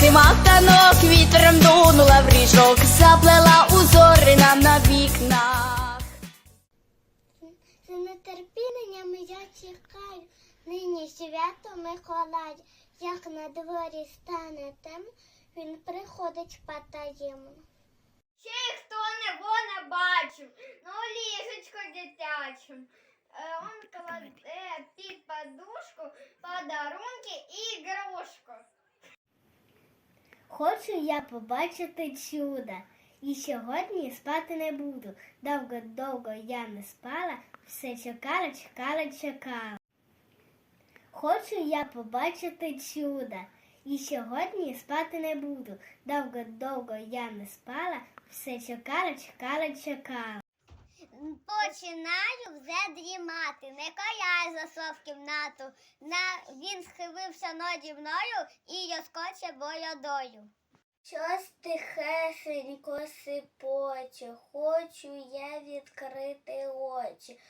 примаханок, вітром дунула в ріжок, заплела узори нам на вікнах. З нетерпінням я чекаю, нині свято Миколая, як на дворі стане темно, він приходить потаємно. Ще хто не го не бачив, ну ліжечко дитячим. Е, Он кладе під подушку подарунки і ігрушку. Хочу я побачити чудо, і сьогодні спати не буду. Довго-довго я не спала, все чекала, чекала, чекала. Хочу я побачити чудо, і сьогодні спати не буду. Довго-довго я не спала, все чекала, чекала, чекала. Починаю вже дрімати, не каяй засов в кімнату. На... Він схилився наді мною і я скоче боядою. Щось тихесенько сипоче, хочу я відкрити очі.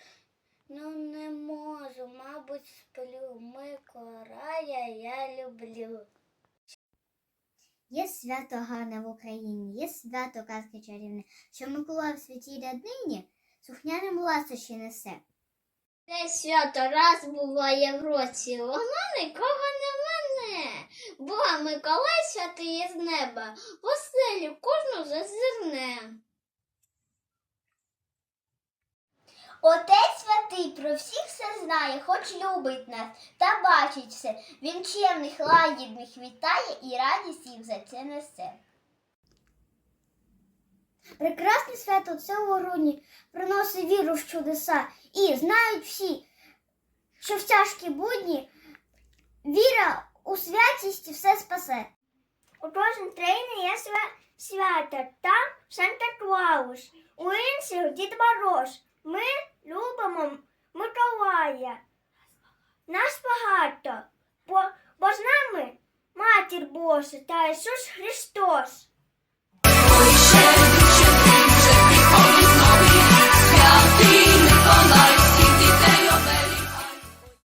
Ну не можу, мабуть, сплю. Миколая я люблю. Є свято гарне в Україні, є свято казки чарівне, що Миколай в святій ряднині сухняним ласощі несе. Це свято раз буває в році, воно нікого не мене, бо Миколай святий з неба, оселю кожну зазирне. Отець святий про всіх все знає, хоч любить нас та бачить все. Він чемних, лагідних вітає і радість їх за це несе. Прекрасне свято цьому грудні приносить віру в чудеса. І знають всі, що в тяжкі будні віра у святість все спасе. У кожній країні є свя- свято. Там Санта Клаус, у інших Дід Мороз. Ми любимо Миколая. Нас багато, бо, бо з нами Матір Божа та Ісус Христос.